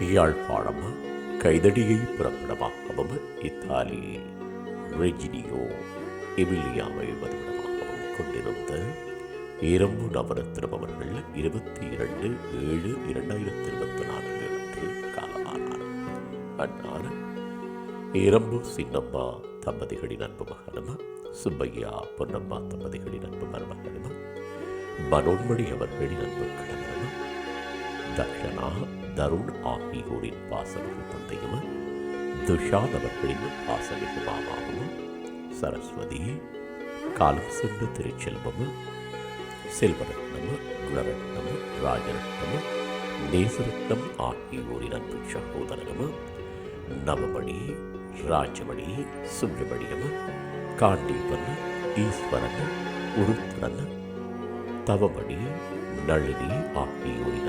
Yazhpanam கைதடியை பிறப்பிடமாகவும் Italy. ரெஜினியோ எமிலியாவை வதிவிடமாகவும் கொண்டிருந்த இரம்பு நவரத்னம் அவர்கள் இருபத்தி இரண்டு ஏழு இரண்டாயிரத்தி இருபத்தி நான்கு அன்று காலமானார். அன்னார் இரம்பு சின்னம்மா தம்பதிகளின் அன்பு மகனும்? சுப்பையா பொன்னம்மா தம்பதிகளின் அன்பு மருமகனும்? மனோன்மணி அவர்களின் அன்பு கணவனும்? தக்ஷனா தருண் ஆகியோரின் பாசமிகு தந்தையும் துஷாத் அவர்களின் பாசமிகு மாமாவும் சரஸ்வதி காலம் சென்ற திருச்செல்வமும் செல்வரத்னமும் குணரத்னமும் ராஜரத்னமும் நேசரத்னம் ஆகியோரின் அன்பு சகோதரனும் நவமணி ராஜமணி சுப்பிரமணியம் காண்டீபன் ஈஸ்வரன் உருத்திரன் தவமணி நளினி ஆகியோரின்